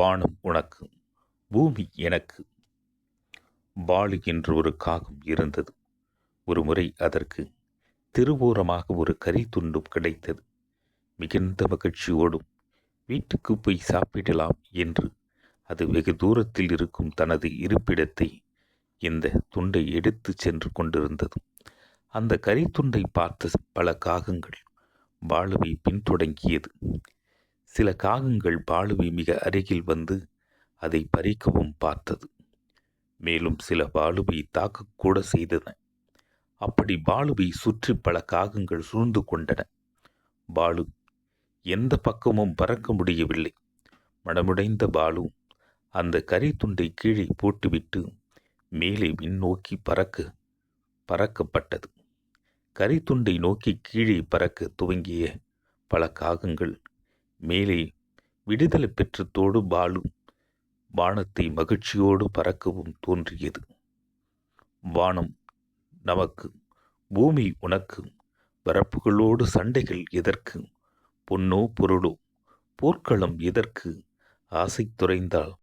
வானம் உனக்கு பூமி எனக்கு. பாலு என்று ஒரு காகம் இருந்தது. ஒரு முறை அதற்கு திருவோரமாக ஒரு கறி துண்டும் கிடைத்தது. மிகுந்த மகிழ்ச்சியோடும் வீட்டுக்கு போய் சாப்பிடலாம் என்று அது வெகு தூரத்தில் இருக்கும் தனது இருப்பிடத்தை இந்த துண்டை எடுத்துச் சென்று கொண்டிருந்தது. அந்த கரித்துண்டை பார்த்த பல காகங்கள் பாலுவை பின்தொடங்கியது. சில காகங்கள் பாலுவை மிக அருகில் வந்து அதை பறிக்கவும் பார்த்தது. மேலும் சில பாலுவை தாக்கக்கூட செய்தன. அப்படி பாலுவை சுற்றி பல காகங்கள் சூழ்ந்து கொண்டன. பாலு எந்த பக்கமும் பறக்க முடியவில்லை. மனமுடைந்த பாலு அந்த கரித்துண்டை கீழே போட்டுவிட்டு மேலே விண்ணோக்கி பறக்க பறக்கப்பட்டது. கரித்துண்டை நோக்கி கீழே பறக்க துவங்கிய பல காகங்கள் மேலே விடுதலை பெற்றத்தோடு பாலு வானத்தை மகிழ்ச்சியோடு பறக்கவும் தோன்றியது. வானம் நமக்கு பூமி உனக்கு வரப்புகளோடு சண்டைகள் எதற்கு பொன்னோ பொருளோ போர்க்களம் எதற்கு ஆசை துறைந்தால்